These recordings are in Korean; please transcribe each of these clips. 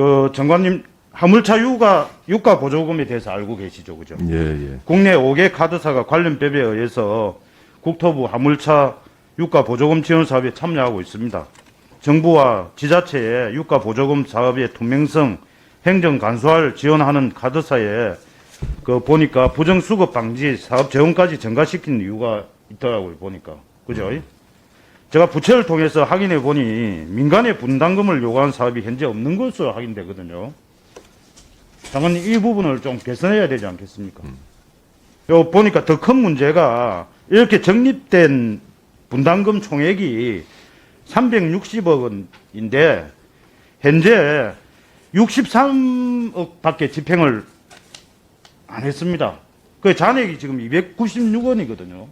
그 정관님 화물차 유가 유가 보조금에 대해서 알고 계시죠, 그죠? 예, 예. 국내 5개 카드사가 관련 법에 의해서 국토부 화물차 유가 보조금 지원 사업에 참여하고 있습니다. 정부와 지자체의 유가 보조금 사업의 투명성, 행정 간소화를 지원하는 카드사에 그 보니까 부정 수급 방지 사업 재원까지 증가시킨 이유가 있더라고요 보니까 그죠? 제가 부처를 통해서 확인해 보니 민간의 분담금을 요구하는 사업이 현재 없는 것으로 확인되거든요. 장관님 이 부분을 좀 개선해야 되지 않겠습니까? 요 보니까 더 큰 문제가 이렇게 적립된 분담금 총액이 360억 원인데 현재 63억 집행을 안 했습니다. 그 잔액이 지금 296원이거든요.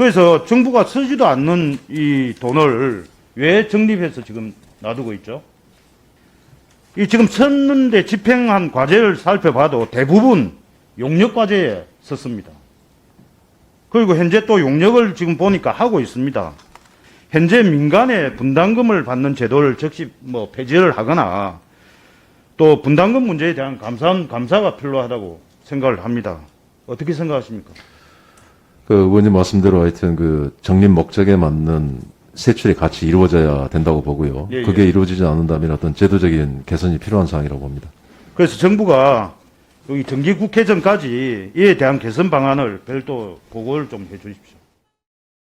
그래서 정부가 쓰지도 않는 이 돈을 왜 적립해서 지금 놔두고 있죠? 이 지금 썼는데 집행한 과제를 살펴봐도 대부분 용역 과제에 썼습니다. 그리고 현재 또 용역을 지금 보니까 하고 있습니다. 현재 민간에 분담금을 받는 제도를 즉시 뭐 폐지를 하거나 또 분담금 문제에 대한 감사, 감사가 필요하다고 생각을 합니다. 어떻게 생각하십니까? 그 의원님 말씀대로 하여튼 그 적립 목적에 맞는 세출이 같이 이루어져야 된다고 보고요. 예, 예. 그게 이루어지지 않는다면 어떤 제도적인 개선이 필요한 사항이라고 봅니다. 그래서 정부가 여기 정기국회 전까지 이에 대한 개선 방안을 별도 보고를 좀 해 주십시오.